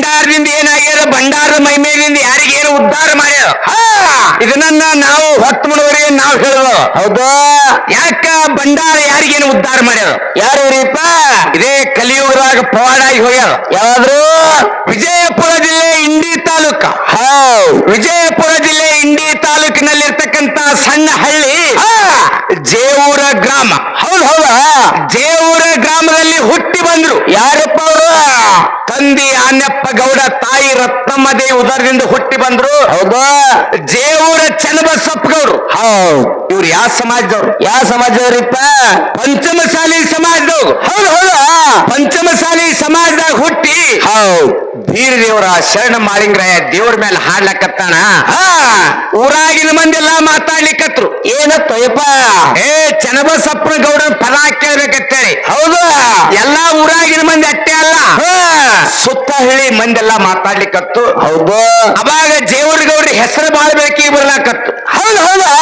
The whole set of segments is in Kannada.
ಭಂಡಾರದಿಂದ ಏನಾಗ್ಯದ ಭಂಡಾರದ ಮೈಮೇಲಿಂದ ಯಾರಿಗೇನು ಉದ್ಧಾರ ಮಾಡ್ಯಾರ? ಇದನ್ನ ನಾವು ಹೊತ್ತು ಮಾಡುವವರಿಗೆ ನಾವು ಹೇಳೋದು. ಹೌದು? ಯಾಕ ಭಂಡಾರ ಯಾರಿಗೇನು ಉದ್ಧಾರ ಮಾಡ್ಯಾರ? ಯಾರು ರೀಪ ಇದೇ ಕಲಿಯುಗದಾಗ ಪವಾಡಾಗಿ ಹೋಗ್ಯಾರ. ಯಾವಾದ್ರು? ವಿಜಯಪುರ ಜಿಲ್ಲೆ ಇಂಡಿ ತಾಲೂಕ. ವಿಜಯಪುರ ಜಿಲ್ಲೆ ಇಂಡಿ ತಾಲೂಕಿನಲ್ಲಿರ್ತಕ್ಕಂತ ಸಣ್ಣ ಹಳ್ಳಿ ಜೇವೂರ ಗ್ರಾಮ. ಹೌದ್ ಹೌದಾ? ಜೇವೂರ ಗ್ರಾಮದಲ್ಲಿ ಹುಟ್ಟಿ ಬಂದ್ರು. ಯಾರಪ್ಪ ಅವರು? ತಂದೆ ಆನ್ಯಪ್ಪ ಗೌಡ ತಾಯಿ ರತ್ನಮ್ಮ ದೇವಿ ಉದರದಿಂದ ಹುಟ್ಟಿ ಬಂದ್ರು. ಹೌದು? ಜೇವೂರ ಚನ್ನಬಸಪ್ಪ ಗೌಡ್ರು ಹೌದು. ಇವ್ರು ಯಾವ ಸಮಾಜದವ್ರು? ಯಾವ ಸಮಾಜದವ್ರಿಪ್ಪ? ಪಂಚಮಸಾಲಿ ಸಮಾಜದವ್ರು. ಹೌದು ಹೌದಾ. ಪಂಚಮಸಾಲಿ ಸಮಾಜದಾಗ ಹುಟ್ಟಿ ಹೌದು. ಬೀರ ದೇವರ ಶರಣ ಮಾಳಿಂಗರಾಯ ದೇವ್ರ ಮೇಲೆ ಹಾಡ್ಲಕತ್ತಾನ. ಊರಾಗಿನ ಮಂದಿಲ್ಲ ಮಾತಾಡ್ಲಿಕ್ಕತ್ರು ಏನ ಯಪ್ಪ? ಏ ಚನ್ನಬಸಪ್ಪನ ಗೌಡನ ಪದ ಕೇಳ್ಬೇಕತ್ತೇಳಿ ಹೌದು? ಎಲ್ಲಾ ಊರಾಗಿನ ಮಂದಿ ಅಟ್ಟೆ. ಸುತ್ತ ಹೇಳಿ ಮಂದೆಲ್ಲ ಮಾತಾಡ್ಲಿಕ್ಕತ್ತು. ಹೌದು. ಅವಾಗ ಜೇವರ ಅವ್ರಿಗೆ ಹೆಸರು ಬಾಳ ಬೆಳಕಿಗೆ ಬರ್ಲಾಕತ್ತು. ಹೌದು ಹೌದಾ.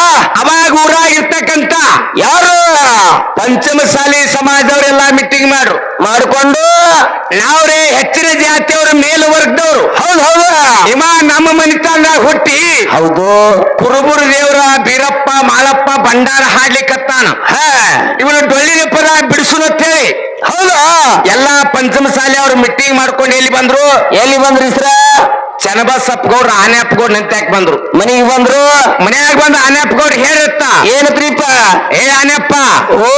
ಅವಾಗ ಊರಾಗಿರ್ತಕ್ಕಂತ ಯಾರು ಪಂಚಮಸಾಲಿ ಸಮಾಜದವರೆಲ್ಲ ಮೀಟಿಂಗ್ ಮಾಡ್ರು ಮಾಡಿಕೊಂಡು ನಾವ್ರೇ ಹೆಚ್ಚಿನ ಜಾತಿಯವರು ಮೇಲು ವರ್ಗದವರು ಹೌದು ಹೌದಾ. ಇವ ನಮ್ಮ ಮನಿತನದಾಗ ಹುಟ್ಟಿ ಹೌದು. ಕುರುಬುರು ದೇವರ ಬೀರಪ್ಪ ಮಾಳಪ್ಪ ಭಂಡಾರ ಹಾಡ್ಲಿಕ್ಕತ್ತಾನ ಹಾ. ಇವನು ಡೊಳ್ಳಿನ ಪದ ಬಿಡಿಸುನು ಅಂತೇಳಿ. ಹೌದು. ಎಲ್ಲಾ ಪಂಚಮಸಾಲಿ ಅವ್ರು ಮೀಟಿಂಗ್ ಮಾಡ್ಕೊಂಡು ಎಲ್ಲಿ ಬಂದ್ರು? ಎಲ್ಲಿ ಬಂದ್ರಿ ಸರ? ಚನ್ನಬಸಪ್ಪ ಗೌಡ್ರ ಆನೆಪ್ಪ ಗೌಡ್ರ ನಿಂತ್ಯಾಕ್ ಬಂದ್ರು? ಮನೆಗೆ ಬಂದ್ರು? ಮನೆಯಾಗ ಬಂದ ಆನೆಪ್ಪ ಗೌಡ್ರ ಹೇಳಿರ್ತ ಏನತ್ರಿಪ್ಪ ಏ ಆನೆಪ್ಪ ಓ.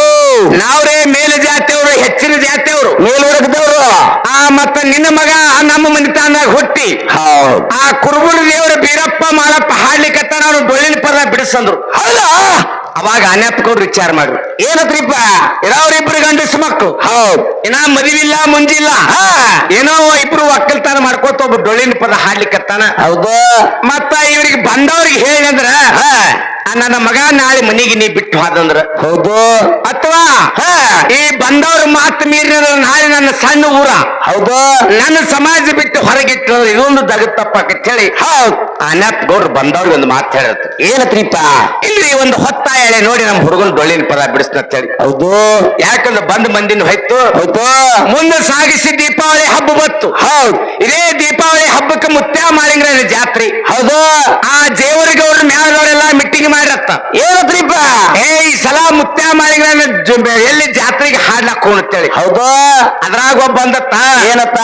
ನಾವ್ರೇ ಮೇಲು ಜಾತಿಯವರು ಹೆಚ್ಚಿನ ಜಾತಿಯವರು. ಮೇಲ್ವರ್ಗದವರು ಆ ಮತ್ತ ನಿನ್ನ ಮಗ ನಮ್ಮ ಮನಿತಾನ್ದಾಗ ಹುಟ್ಟಿ. ಆ ಕುರುಬುರು ದೇವರ ಬೀರಪ್ಪ ಮಾಳಪ್ಪ ಹಾಡ್ಲಿಕ್ಕತ್ತಾನ ಅವ್ರು ಡೊಳ್ಳಿನ ಪದ ಬಿಡಿಸಂದ್ರು ಹೌದಾ? ಅವಾಗ ಅನ್ಯಪ್ಪ ಗೌಡ್ರು ವಿಚಾರ ಮಾಡ್ರು. ಏನತ್ರಿಪ್ಪ? ಇವ್ರಿಬ್ರು ಗಂಡಸ ಮಕ್ಕಳು ಹೌದ್. ಇನ್ನ ಮದುವಿಲ್ಲ ಮುಂಜಿಲ್ಲ. ಹಾ. ಏನೋ ಇಬ್ರು ಒಕ್ಕಲ್ತನ ಮಾಡ್ಕೋತ ಒಬ್ಬ ಡೊಳ್ಳಿನ ಪದ ಹಾಡ್ಲಿಕ್ಕತ್ತಾನ ಹೌದು. ಮತ್ತ ಇವ್ರಿಗೆ ಬಂದವ್ರಿಗೆ ಹೇಳಿದ್ರ ಹಾ. ನನ್ನ ಮಗ ನಾಳೆ ಮನೆಗೆ ನೀ ಬಿಟ್ಟು ಹೋದಂದ್ರ. ಹೌದು. ಅಥವಾ ಹಾ. ಬಂದವ್ರ ಮಾತು ಮೀರಿದ ನಾಳೆ ನನ್ನ ಸಣ್ಣ ಊರ. ಹೌದು. ನನ್ನ ಸಮಾಜ ಬಿಟ್ಟು ಹೊರಗಿಟ್ಟು ಇದೊಂದು ದಗತ್ತಪ್ಪ ಹೇಳಿ. ಅನಾಥ್ ಗೌಡ್ರು ಬಂದವ್ರಿಗೆ ಒಂದು ಮಾತು ಹೇಳಿದ್ರು ಏನತ್ರಿಪ್ಪ ಇಲ್ರಿ ಒಂದು ಹೊತ್ತ ಎಳೆ ನೋಡಿ ನಮ್ಮ ಹುಡುಗನ ಡೊಳ್ಳಿನ ಪದ ಬಿಡಿಸ್ತ ಹೇಳಿ. ಹೌದು. ಯಾಕಂದ್ರೆ ಬಂದ್ ಮಂದಿನ ಹೋಯ್ತು. ಹೌದು. ಮುಂದೆ ಸಾಗಿಸಿ ದೀಪಾವಳಿ ಹಬ್ಬ ಬತ್ತು ಹೌದು. ಇದೇ ದೀಪಾವಳಿ ಹಬ್ಬಕ್ಕೆ ಮುತ್ಯಾ ಮಾಲಿಂಗ್ರ ಜಾತ್ರೆ. ಹೌದು. ಆ ಜೇವರಿಗೌಡ್ರ ಮ್ಯಾಲದವರೆಲ್ಲ ಮೀಟಿಂಗ್ ಮಾಡಿರತ್ತ. ಏನತ್ರಿಪ್ಪ ಏ ಈ ಸಲ ಮುತ್ಯ ಎಲ್ಲಿ ಜಾತ್ರೆಗೆ ಹಾಡ್ಲಕ್ ಹೋಗ್ತೇಳಿ ಹೌದು? ಅದ್ರಾಗ ಒಬ್ಬ ಬಂದತ್ತ. ಏನತ್ತ?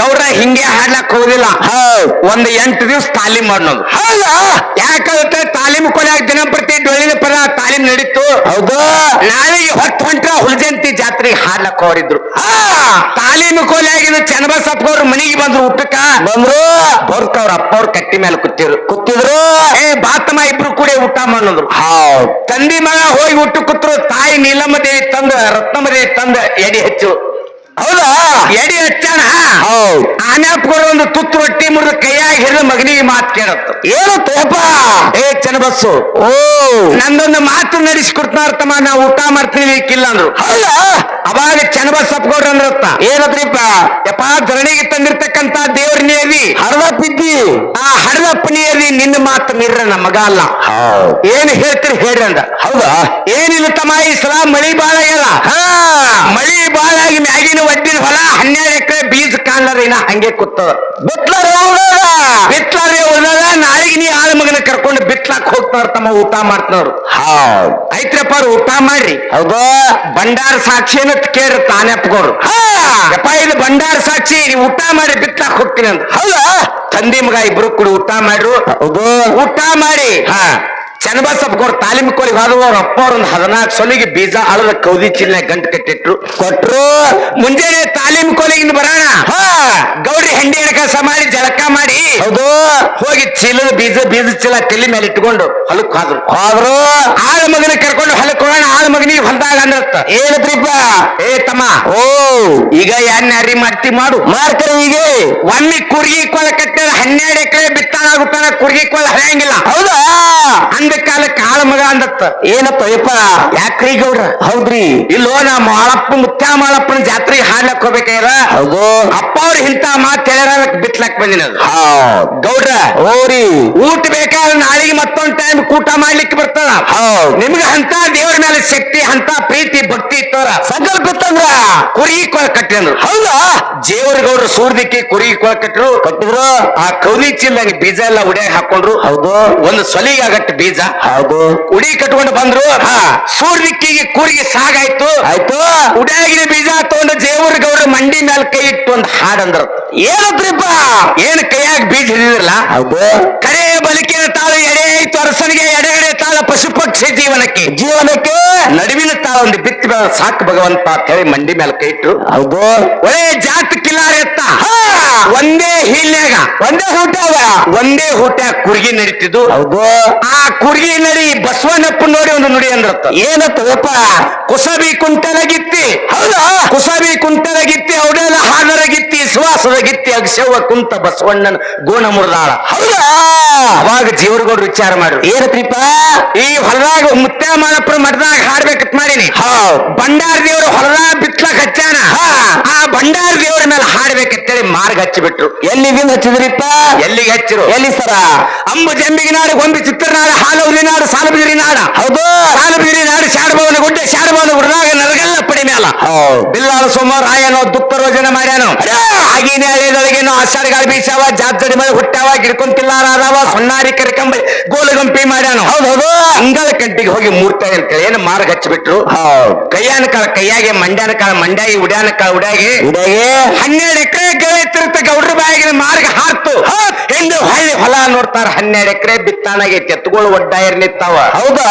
ಗೌರ ಹಿಂಗೆ ಹಾಡ್ಲಕ್ ಹೋಗುದಿಲ್ಲ. ಒಂದ್ ಎಂಟು ದಿವಸ ತಾಲೀಮ್ ಮಾಡೋದು ಹೌದಾ. ಯಾಕಂದ್ರೆ ತಾಲೀಮ್ ಕೊನೆಯಾಗ ದಿನಂಪ್ರತಿ ಡೊಳ್ಳಿನ ಪದ ತಾಲೀಮ್ ನಡೀತು. ಹೌದು. ನಾಳೆ ಹೊತ್ತು ಹೊಂಟ್ರ ಹುಲಜಂತಿ ಜಾತ್ರೆಗೆ ಹಾಡ್ಲಕ್ ಹೋರಿದ್ರು ತಾಲೀಮ್ ತಾಲೀಮು ಕೊಲೆಯಾಗಿನ ಚನ್ನಬಸಪ್ಪ ಅವ್ರ ಮನೆಗೆ ಬಂದ್ರು ಊಟಕ್ಕ. ಬಂದ್ರು. ಅವ್ರ ಅಪ್ಪ ಅವ್ರ ಕಟ್ಟಿ ಮೇಲೆ ಕೂತಿದ್ರು. ಕೂತಿದ್ರು. ಏ ಬಾತಮ್ಮ ಇಬ್ರು ಕೂಡ ಊಟ ಮಾಡೋದ್ರು ತಂದಿ ಮಗ ಹೋಗಿ ಊಟ ಕೂತ್ರು ತಾಯಿ ನೀಲಮ್ಮ ದೇವಿ ತಂದ ರತ್ನಮ್ಮ ದೇವಿ ತಂದ ಎಡಿ ಹೆಚ್ಚು. ಹೌದಾ? ಎಡಿ ಹಚ್ಚಾನ? ಹೌದು. ಆನ್ಯಾಪ್ಗಳು ಒಂದು ತುತ್ತು ರೊಟ್ಟಿ ಮುರಿದು ಕೈಯಾಗಿ ಹಿಡಿದು ಮಗನಿಗೆ ಮಾತು ಕೇಳತ್ತ. ಏನು ತೋಪ? ಏ ಚನ್ನಬಸ್ಸು ಓ. ನಂದೊಂದು ಮಾತು ನಡೆಸಿಕೊಡ್ತಾರ ತಮ್ಮ ನಾ ಊಟ ಮಾಡ್ತೀನಿ ಇಲ್ಲ ಅಂದ್ರು ಹೌದಾ? ಅವಾಗ ಚನ್ನಬಸಪ್ಪ ಗೌಡ್ರ ಅಂದ್ರತ್ತ. ಏನದ್ರಿಪ್ಪ ಯಪ್ಪ ಧರಣಿಗೆ ತಂದಿರ್ತಕ್ಕಂತ ದೇವ್ರ ನೇವಿ ಹರದ ಪಿದ್ದಿ ಆ ಹಡದಪ್ಪ ನೀವಿ ನಿನ್ನ ಮಾತು ಮೀರ್ರ ನಮ್ಮ ಮಗ ಅಲ್ಲ. ಏನ್ ಹೇಳ್ತೀರಿ ಹೇಳ್ರಿ ಅಂದ. ಹೌದಾ? ಏನಿಲ್ಲ ತಮ್ಮ ಈ ಸಲ ಮಳಿ ಬಾಳ ಆಗ್ಯದ ಹಾ. ಮಳಿ ಬಾಳ ಆಗಿ ಮ್ಯಾಗಿನ ಒಡ್ಡಿನ ಹೊಲ ಹನ್ನೆರಡು ಎಕರೆ ಬೀಜ ಕಾಣ್ಲಾರ ಇನ್ನ ಹಂಗೆ ಕೂತದ. ಬಿಟ್ಲಾರ ಬಿತ್ಲಾರೆ ಉಳ್ದದ ನಾಳೆಗೆ ನೀ ಆಳ ಮಗನ ಬಿತ್ಲಾಕ್ ಹೋಗ್ತಾರ ತಮ್ಮ ಊಟ ಮಾಡ್ತಾರ ಹೌದ್. ಐತ್ರಪ್ಪ ಅವ್ರು ಊಟ ಮಾಡ್ರಿ. ಹೌದಾ. ಭಂಡಾರ ಸಾಕ್ಷಿ ಅಂತ ಕೇಳ್ರಿ ತಾನೆಪ್ಪಗೋರು ಹಾ. ಯಪ್ಪ ಇದು ಭಂಡಾರ ಸಾಕ್ಷಿ ನೀವು ಊಟ ಮಾಡಿ ಬಿತ್ಲಾಕ್ ಹೋಗ್ತೀನಿ ಅಂತ ಹೌದಾ? ತಂದಿ ಮಗ ಇಬ್ರು ಕೂಡ ಊಟ ಮಾಡ್ರು. ಹೌದು. ಊಟ ಮಾಡಿ. ಹಾ. ಚನ್ನಬಸಪ್ಪ ಗೌರ್ ತಾಲೀಮ್ ಕೋಲಿಗೆ ಹೋದವು ಅವ್ರ ಅಪ್ಪ ಅವ್ರ ಒಂದು ಹದಿನಾಲ್ಕು ಸೊಲಿಗೆ ಬೀಜ ಅಳದ ಕೌದಿ ಚಿಲ್ನ ಗಂಟು ಕಟ್ಟಿಟ್ರು. ಕೊಟ್ರು ಮುಂಜಾನೆ ತಾಲೀಮ್ ಕೋಲಿಗಿಂದ ಬರೋಣ. ಗೌರಿ ಹೆಂಡಿ ಕೆಲಸ ಮಾಡಿ ಜಳಕ ಮಾಡಿ. ಹೌದು ಹೋಗಿ ಚೀಲದ ಬೀಜ ಬೀಜ ಚೀಲ ತಲೆ ಮೇಲೆ ಇಟ್ಕೊಂಡು ಹೊಲಕ್ ಹೋದ್ರು. ಹೋದ್ರು. ಆಳ ಮಗನ ಕರ್ಕೊಂಡು ಹೊಲಕ್ ಹೋಗೋಣ ಆಳ ಮಗನಿಗೆ ಹೊಲದಾಗ ಅಂದ್ರತ್ತ. ಏನತ್ರಿಪ್ಪ ಏ ತಮ್ಮ. ಓ. ಈಗ ಏನ್ ನಾರಿ ಮಾಡ್ತಿ ಮಾಡು. ಮಾಡ್ತಾರೆ ಈಗ ಒಮ್ಮೆ ಕುರ್ಗಿ ಕೋಲ ಕಟ್ಟಿದ ಹನ್ನೆರಡು ಎಕರೆ ಬಿತ್ತಾಗುತ್ತಾನ ಕುರ್ಗಿ ಕೋಲ ಹರಿಯಂಗಿಲ್ಲ. ಹೌದಾ? ಅಂದ ಕಾಲಕ್ಕೆ ಆಳ ಮಗ ಅಂದತ್ತ. ಏನಪ್ಪ ಯಪ್ಪ ಯಾಕ್ರಿ ಗೌಡ್ರ? ಹೌದ್ರಿ. ಇಲ್ಲೋ ನಾ ಮಾಳಪ್ಪ ಮುತ್ಯ ಮಾಳಪ್ಪನ ಜಾತ್ರೆಗೆ ಹಾಡ್ಲಕ್ ಹೋಗ್ಬೇಕಾಗ್ಯದ? ಹೌದು. ಅಪ್ಪ ಅವ್ರ ಇಂತ ಮಾತು ಹೇಳ್ಯಾರ ಬಿತ್ಲಕ್ ಬಂದಿನ ಗೌಡ್ರ ಓರಿ ಊಟ ಬೇಕಾದ್ರೆ ನಾಳೆಗೆ ಮತ್ತೊಂದ್ ಟೈಮ್ ಕೂಟ ಮಾಡ್ಲಿಕ್ಕೆ ಬರ್ತದ. ನಿಮ್ಗೆ ಅಂತ ದೇವರ ಮೇಲೆ ಶಕ್ತಿ ಅಂತ ಪ್ರೀತಿ ಭಕ್ತಿ ಇತ್ತವ್ರ. ಸಂಕಲ್ಪ ಇತ್ತಂದ್ರ? ಕುರಿ ಕೊಳ ಕಟ್ಟಿದ್ರು. ಹೌದಾ? ದೇವರ ಗೌಡ್ರು ಸೂರ್ದಿಕ್ಕೆ ಕುರಿ ಕೊಳ ಕಟ್ಟರು ಕಟ್ಟಿದ್ರು? ಆ ಕೌಲಿ ಚೀಲದಾಗ ಬೀಜ ಎಲ್ಲ ಉಡಿಯಾಗ ಹಾಕೊಂಡ್ರು. ಹೌದು. ಒಂದು ಸೊಲಿಗೆ ಆಗಟ್ಟು ಬೀಜ ಹೌದು. ಉಡಿ ಕಟ್ಕೊಂಡು ಬಂದ್ರು? ಹಾ. ಸೂರ್ದಿಕ್ಕಿಗೆ ಕೂರಿಗೆ ಸಾಗಾಯ್ತು. ಆಯ್ತು. ಉಡಾಗಿರಿ ಬೀಜ ತಗೊಂಡು ದೇವರ ಗೌಡ ಮಂಡಿ ಮೇಲೆ ಕೈ ಇಟ್ಟು ಒಂದು ಹಾಡಂದ್ರು. ಏನದ್ರಪ್ಪ ಏನ್ ಕೈಯಾಗ ಬೀಜ ಹಿಡಿದಿರಲ್ಲ ಹೌದು. ಕರೆ ಬಲಿಕಿನ ತಾಳ ಎಡೆ ಐತು ಅರಸನಿಗೆ ಎಡಗಡೆ ತಾಳ ಪಶು ಪಕ್ಷಿ ಜೀವನಕ್ಕೆ. ಜೀವನಕ್ಕೆ? ನಡುವಿನ ತಾಳ ಒಂದು ಬಿತ್ತಿ ಸಾಕು ಭಗವಂತ ಅಂತ ಹೇಳಿ ಮಂಡಿ ಮೇಲೆ ಕೈ ಇಟ್ಟು. ಹೌದು. ಒಳ್ಳೆ ಜಾತ ಕಿಲಾರ ಎತ್ತ ಒಂದೇ ಹಿಲ್ನ್ಯಾಗ ಒಂದೇ ಊಟಾಗ ಒಂದೇ ಹುಟ್ಟ ಕುರ್ಗಿ ನಡೀತಿದ್ದು. ಹೌದು. ಆ ಕುರ್ಗಿ ನಡಿ ಬಸವನಪ್ಪ ನೋಡಿ ಒಂದು ನುಡಿ ಅಂದ್ರತ್ತ. ಏನತ್ತಪ್ಪ ಕುಸಬಿ ಕುಂಟಲಗಿತ್ತಿ. ಹೌದಾ. ಕುಸಬಿ ಕುಂಟಲಗಿತ್ತಿ ಅವಡೆಲ್ಲ ಹಾನರಗಿತ್ತಿ ಸುವಾಸದ ಗಿತ್ತಿ ಅಗಸವ ಕುಂತ ಬಸವಣ್ಣನ ಗೋಣ ಮುರಿದಾಳ. ಹೌದಾ. ಅವಾಗ ಜೀವರಗೌಡ್ರು ವಿಚಾರ ಮಾಡ್ರು ಏನತ್ರಿಪ್ಪ? ಈ ಹೊಲದಾಗ ಮುತ್ಯ ಮಾನಪ್ಪರ ಮಠದಾಗ ಹಾಡ್ಬೇಕತ್ ಮಾಡೀನಿ. ಹೌದು. ಬಂಡಾರ ದೇವರು ಹೊಲದಾಗ ಬಿತ್ಲಕ್ ಹಚ್ಚಾನ ಬಂಡಾರ ದೇವರ ಮೇಲೆ ಹಾಡ್ಬೇಕಂತೇಳಿ ಮಾರ್ಗ ಹಚ್ಚಿಬಿಟ್ರು. ಎಲ್ಲಿಗಿಂದ ಹಚ್ಚಿದ್ರಿಪ್ಪ? ಎಲ್ಲಿಗೆ ಹಚ್ಚಿರು? ಎಲ್ಲಿ ಸರ? ಅಂಬು ಜಂಬಿಗೆ ನಾಡು ಗೊಂಬಿ ಚಿತ್ರನಾಡು ಹಾಲು ನಾಡು ಸಾಲಬಿದಿರಿ ನಾಡ. ಹೌದು. ಸಾಲಬಿದಿರಿ ನಾಡು ಶಾಡಭವನ ಗುಡ್ಡ ಶಾಡಭವನ ಗುಡ್ಡದಾಗ ನರಗಲ್ಲ ಪಡಿ ಮೇಲ ಹೌದ್. ಬಿಲ್ಲಾಳ ಸೋಮ ರಾಯನೋ ದುಃಖ ರೋಜನ ಮಾಡ್ಯಾನೋ ಆಗಿನ ಹಳ್ಳಿದೊಳಗೇನೋ ಆಷಾಢಗಾಳ ಬೀಸಾವ ಜಾತ್ರೆ ಮೇಲೆ ಹುಟ್ಟಾವ ಗಿಡ್ಕೊಂತಿಲ್ಲಾರಾದವ ಸೊನ್ನಾರಿ ಕರ್ಕಂಬ ಗೋಲಗಂಪಿ ಮಾಡ್ಯಾನು. ಹೌದು ಹೌದು. ಅಂಗಳ ಕಂಟಿಗೆ ಹೋಗಿ ಮೂರ್ತ ಅಂತೇಳಿ ಏನು ಮಾರ್ಗ ಹಚ್ಚಿಬಿಟ್ರು. ಕೈಯಾನ ಕಾಳ ಕೈಯಾಗೆ ಮಂಡ್ಯಾನ ಕಾಳ ಮಂಡ್ಯಾಗಿ ಉಡ್ಯಾನ ಕಾಳ ಉಡ್ಯಾಗಿ ಹನ್ನೆರಡು ಎಕರೆ ಗೆಳೆತಿರುತ್ತ ಗೌಡ್ರ ಬಾಯಿಗೆ ಮಾರ್ಗ ಹಾಕ್ತು. ಹಿಂದೆ. ಹಳ್ಳಿ ಹೊಲ ನೋಡ್ತಾರ ಹನ್ನೆರಡು ಎಕರೆ ಬಿತ್ತಾನಾಗೈತಿ ಎತ್ತುಗಳು ಒಡ್ಡಾಯರ್ ನಿಂತಾವ. ಹೌದಾ?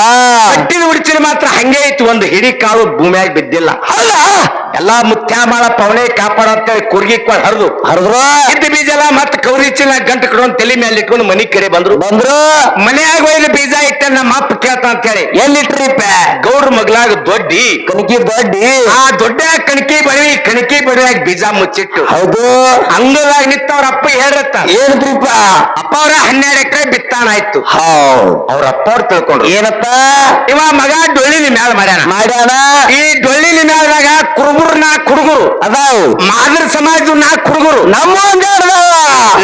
ಕಟ್ಟಿದ ಉಡಿಚಿನ ಮಾತ್ರ ಹಂಗೆ ಐತಿ ಒಂದು ಹಿಡಿ ಕಾಳು ಭೂಮಿಯಾಗಿ ಬಿದ್ದಿಲ್ಲ. ಹೌದಾ? ಎಲ್ಲಾ ಮುತ್ಯಾಮಾಳ ಪವನೆ ಕಾಪಾಡ ಅಂತೇಳಿ ಕುರ್ಗಿ ಕೊಳ್ ಹರಿದು. ಹರಿದ್ರು? ಇದ್ದ ಬೀಜ ಎಲ್ಲ ಮತ್ತೆ ಕೌರಿ ಚೀಲ ಗಂಟು ಕಡ್ಕೊಂಡು ತಲೆ ಮೇಲೆ ಇಟ್ಕೊಂಡು ಮನಿ ಕಡೆ ಬಂದ್ರು. ಬಂದ್ರು? ಮನ್ಯಾಗ ಒಯ್ದು ಬೀಜ ಇತ್ತ ನಮ್ಮ ಅಪ್ಪ ಕೇಳ್ತ ಅಂತೇಳಿ. ಎಲ್ಲಿಟ್ರಿಪ್ಪ ಗೌಡ್ರ ಮಗ್ಲಾಗ ದೊಡ್ಡಿ. ಕಣಕಿ ದೊಡ್ಡಿ? ಆ ದೊಡ್ಡ ಕಣಕಿ ಬಡವಿ ಕಣಕಿ ಬಡವಿಯಾಗಿ ಬೀಜ ಮುಚ್ಚಿಟ್ಟು. ಹೌದು. ಅಂಗದಾಗ ನಿಂತವ್ರ ಅಪ್ಪ ಹೇಳ್ರತ್ತ. ಏನತ್ರಿಪ್ಪ ಅಪ್ಪ ಅವ್ರ ಹನ್ನೆರಡು ಎಕರೆ ಬಿತ್ತಾನ ಆಯ್ತು. ಅವ್ರ ಅಪ್ಪ ಅವ್ರು ತಿಳ್ಕೊಂಡ್ರು. ಏನಪ್ಪ? ಇವ ಮಗ ಡೊಳ್ಳಿನ ಮ್ಯಾಲ ಮಾಡ್ಯಾನ. ಮಾಡ್ಯಾನ? ಈ ಡೊಳ್ಳಿನ ಮ್ಯಾಲದಾಗ ಕುರುಬರು ನಾ ಕುಡುಗರು ಅದಾವ್. ಮಾದರ ಸಮಾಜದ ನಾ ಕುಡುಗರು ನಮ್ಮ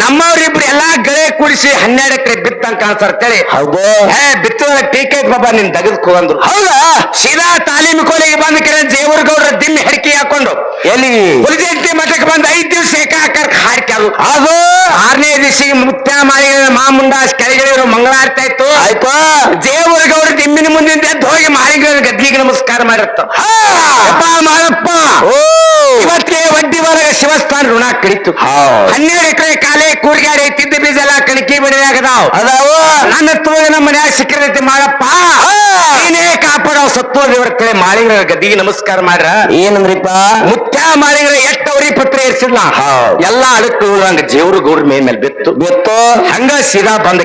ನಮ್ಮವ್ರಿಬ್ರು ಎಲ್ಲಾ ಗಳೆ ಕೂಡಿಸಿ ಹನ್ನೆರಡು ಎಕರೆ ಬಿತ್ತಂಗ ಸರ್ ಕೇಳಿ ಹೌದು. ಏ ಬಿತ್ತದ ಟೀಕೆ ಬಾಬಾ ನಿನ್ ತೆಗೆದುಕೋ ಅಂದ್ರು. ಹೌದಾ? ಸೀದಾ ತಾಲೀಮು ಕೋಲಿಗೆ ಬಂದ ಕಿರ ಜೇವರ ಗೌಡ್ರ ಹಾಕೊಂಡು ಎಲ್ಲಿ? ಹುಲಿಜಂತಿ ಮಠಕ್ಕೆ ಬಂದ ಐದು ದಿವಸ ಏಕಾಕಾರ ಹಾಡ್ಕ್ಯಾರು ಅದು. ಆರನೇ ದಿವಸ ಮುಕ್ತ ಮಾಡಿ ಮಾಮುಂಡ ಕೆಳಗಿಳಿರು ಮಂಗಳಾರತಿ ಆಯ್ತು. ಆಯ್ತು. ದೇವರಿಗೆ ಗೌಡ ದಿಮ್ಮಿನ ಮುಂದಿನ ಎದ್ದು ಹೋಗಿ ಮಾರಿಗೆ ಗದ್ದಿಗೆ ನಮಸ್ಕಾರ ಮಾಡಿರ್ತ ಅಪ್ಪ ಮಾಳಪ್ಪ ಓ! ಇವತ್ತಿಗೆ ವಡ್ಡಿ ಹೊರಗ ಶಿವಸ್ಥಾನ ಋಣ ಕಡಿತು ಹನ್ನೆರಡು ಎಕರೆ ಕಾಲೇ ಕೂರ್ಗಾಡಿ ತಿದ್ದ ಬೀಜ ಎಲ್ಲ ಕಣಕಿ ಬಿಡಿದಾಗದಾವ್. ಅದಾವ. ನನ್ನ ತೋಗ ನಮ್ಮ ಮನ್ಯಾಗ ಸಿಕ್ಕಿರೈತಿ ಮಾಡಪ್ಪ ನೀನೇ ಕಾಪಾಡೋ ಸತ್ವ ದೇವರ ಕಡೆ ಮಾಳಿಂಗ್ರ ಗದ್ದಿಗೆ ನಮಸ್ಕಾರ ಮಾಡ್ರ. ಏನಂದ್ರಿಪ್ಪ? ಮುತ್ಯ ಮಾಳಿಗ್ರ ಎಷ್ಟು ಅವ್ರಿ ಪತ್ರ ಇರ್ಸಿಲ್ಲ. ಎಲ್ಲಾ ಅಡಕ್ಕೆ ಹಂಗ ಜೇವ್ರು ಗೌಡ್ರ ಮೇ ಮೇಲೆ ಬಿತ್ತು. ಬಿತ್ತು. ಹಂಗ ಸೀದಾ ಬಂದ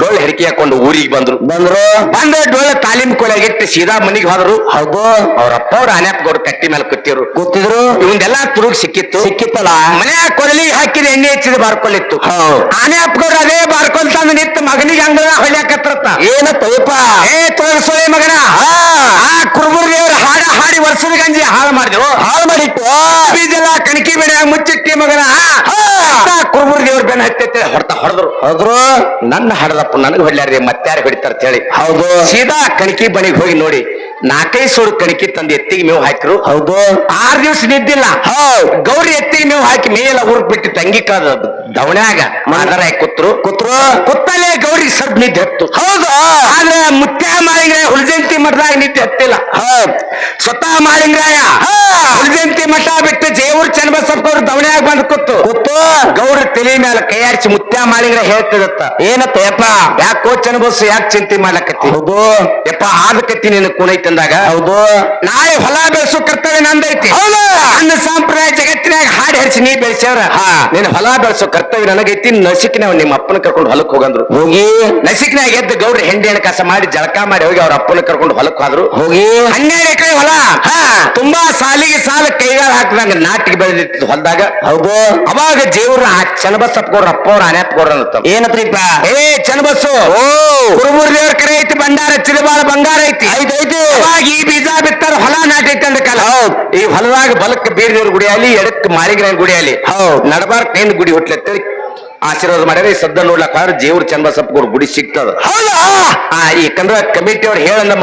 ಡೊಳ್ಳು ಹೆರಿಕೆ ಹಾಕೊಂಡು ಊರಿಗೆ ಬಂದ್ರು. ಬಂದ್ರು. ಬಂದ ಡೊಳ್ಳು ತಾಲೀಮ್ ಕೊಳಗಿಟ್ಟು ಸೀದಾ ಮನಿಗೆ ಹೋದ್ರು. ಹೌದು. ಅವ್ರ ಅಪ್ಪ ಅವ್ರ ಅನ್ಯಾಪ್ ಗೌಡ್ರ ಕಟ್ಟಿ ಮೇಲೆ ಕೂತಿರು ಕೂತಿದ್ರು. ಇವಂದೆಲ್ಲ ತುರುಗ್ ಸಿಕ್ಕಿತ್ತು. ಸಿಕ್ಕಿತ್ತಲ್ಲ? ಮನೆ ಕೊರಲಿ ಹಾಕಿದ ಎಣ್ಣೆ ಹೆಚ್ಚಿದ ಬಾರ್ಕೊಲಿತ್ತು ಅನ್ಯಾಪ್ ಆನೆ ಅಪ್ಗೌಡ್ರ ಅದೇ ಬಾರ್ಕೊಲ್ತಾನ ನಿತ್ತು ಮಗನಿಗೆ ಹಂಗ ಹೊಳ್ಯಾಕತ್ರ ಏನ ತೋಪ ಏ ತೋರಿಸೋಳೆ ಮಗನ ಆ ಕುರುಬುರ್ ದೇವ್ರ ಹಾಡ ಹಾಡಿ ವರ್ಷದ ಗಂಜಿ ಹಾಳು ಮಾಡಿದ್ರು ಹಾಳು ಮಾಡಿತ್ತು. ಬೀಜೆಲ್ಲ ಕಣಕಿ ಬೇಡ ಮುಚ್ಚಿಟ್ಟಿ ಮಗನ. ಕುರುಬುರ್ ದೇವ್ರ ಬೆನ್ನ ಹತ್ತೈತೆ ಹೊಡ್ತಾ ಹೊಡೆದ್ರು. ಹೊಡೆದ್ರು ನನ್ನ ಹಡದಪ್ಪ ನನಗೆ ಹೊಡ್ಲಾರ್ರಿ ಮತ್ತಾರು ಹೊಡಿತಾರ ಹೇಳಿ. ಹೌದು. ಸೀದಾ ಕಣಕಿ ಬಣಿಗೆ ಹೋಗಿ ನೋಡಿ ನಾಲ್ಕೈದು ಸೂರು ಕಣಕಿ ತಂದು ಎತ್ತಿಗೆ ಮೇವು ಹಾಕಿರು. ಹೌದು. ಆರು ದಿವ್ಸ ನಿದ್ದಿಲ್ಲ. ಹೌದು. ಗೌರಿ ಎತ್ತಿಗೆ ಮೇವು ಹಾಕಿ ಮೇಲೆ ಊರ್ ಬಿಟ್ಟು ತಂಗಿ ಕಾದ ದವಣ್ಯಾಗ ಮಾದರ ಕೂತ್ರು. ಕೂತ್ರು. ಕುತ್ತಲೆ ಗೌರಿ ಸಬ್ ನಿದ್ದೆ ಹತ್ತು. ಹೌದು. ಆದ್ರೆ ಮುತ್ಯಾ ಮಾಳಿಂಗ್ರಾಯ ಹುಲಜಂತಿ ಮಠದಾಗ ನಿದ್ದೆ ಹತ್ತಿಲ್ಲ. ಹೌದ್. ಸ್ವತಃ ಮಾಳಿಂಗ್ರಾಯ ಹುಲಜಂತಿ ಮಠ ಬಿಟ್ಟು ಜೇವೂರ್ ಚನ್ನಬಸಪ್ಪ ಅವ್ರು ದವಣ್ಯಾಗ ಬಂದ್ ಕೂತು ಗೌರ ತಲೆ ಮೇಲೆ ಕೈಯಾಡಿಸಿ ಮುತ್ಯ ಮಾಡಿದ್ರ ಹೇಳ್ತದತ್ತ. ಏನತ್ತ ಯಪ್ಪ? ಯಾಕೆ ಯಾಕೋ ಚನ್ನಬಸ್ ಯಾಕೆ ಚಿಂತೆ ಮಾಡ್ಲಕತ್ತಿ? ಹೌದು. ಯಪ್ಪ ಆದಕತ್ತಿ ನಿನ್ನ ಕುಣೈತಿ ಅಂದಾಗ. ಹೌದು. ನಾಳೆ ಹೊಲ ಬೆಳೆಸು ಕರ್ತವ್ಯ ನಂದೈತಿ. ನನ್ನ ಸಂಪ್ರದಾಯ ಜಗತ್ತಿನಾಗ ಹಾಡಿ ಹರಿಸಿ ನೀ ಬೆಳೆಸ್ಯಾರ ಹಾ. ನಿನ್ನ ಹೊಲ ಬೆಳೆಸೋ ಕರ್ತವ್ಯ ನನಗೈತಿ ನಸಿಕಿನ ನಿಮ್ಮ ಅಪ್ಪನ ಕರ್ಕೊಂಡು ಹೊಲಕ್ ಹೋಗಂದ್ರು. ಹೋಗಿ. ನಸಿಕಿನಾಗ ಎದ್ದು ಗೌಡ್ರ ಹೆಂಡಿ ಹಣ ಕಸ ಮಾಡಿ ಜಳಕ ಮಾಡಿ ಹೋಗಿ ಅವ್ರ ಅಪ್ಪನ ಕರ್ಕೊಂಡು ಹೊಲಕ್ ಹೋದ್ರು. ಹೋಗಿ. ಹನ್ನೆರಡು ಎಕರೆ ಹೊಲ. ಹಾ. ತುಂಬಾ ಸಾಲಿಗೆ ಸಾಲ ಕೈಗಾಲ ಹಾಕಿದಂಗ ನಾಟಿಗೆ ಬೆಳೆದಿತ್ತು ಹೊಲದಾಗ. ಹೌದು. ಅವಾಗ ಜೇವ್ರ ಚನ್ನಬಸಪ್ಪ ಗೌಡ್ರ ಅಪ್ಪ ಅವ್ರ ಗೌಡ್ರ ಅಂತ ಏನತ್ರಿಪ್ಪ ಏ ಚನ್ನಬಸ್ಸು. ಓ. ಕುರುಬೂರ್ ದೇವ್ರ ಕರೆ ಐತಿ ಭಂಡಾರ ಚಿಲಬಾಳ ಬಂಗಾರ ಐತಿ. ಐತಿ ಅವಾಗ ಈ ಬೀಜ ಬಿತ್ತಾರ ಹೊಲ ನಾಟೈತಿ ಅಂದ ಕಾಲ. ಹೌದ್. ಈ ಹೊಲದಾಗ ಬಲಕ್ ಬೀರದೇವ್ರ ಗುಡಿ ಅಲ್ಲಿ ಎಡಕ್ ಮಾಳಿಂಗನ ಗುಡಿ ಅಲ್ಲಿ ಹೌದ್. ನಡಬಾರ್ಕ್ನಿಂದ ಗುಡಿ ಹುಟ್ಲತ್ತೇಳಿ ಆಶೀರ್ವಾದ ಮಾಡ್ಯಾರ. ಈ ಸದ್ದ ನೋಡ್ಲಕ್ಕ ಜೇವ್ರ ಚನ್ನಬಸಪ್ಪ ಗುಡಿ ಸಿಗ್ತದ. ಹೌದಾ ಆ ಈ ಕಂದ್ರ ಕಮಿಟಿ ಅವ್ರು ಹೇಳಂದ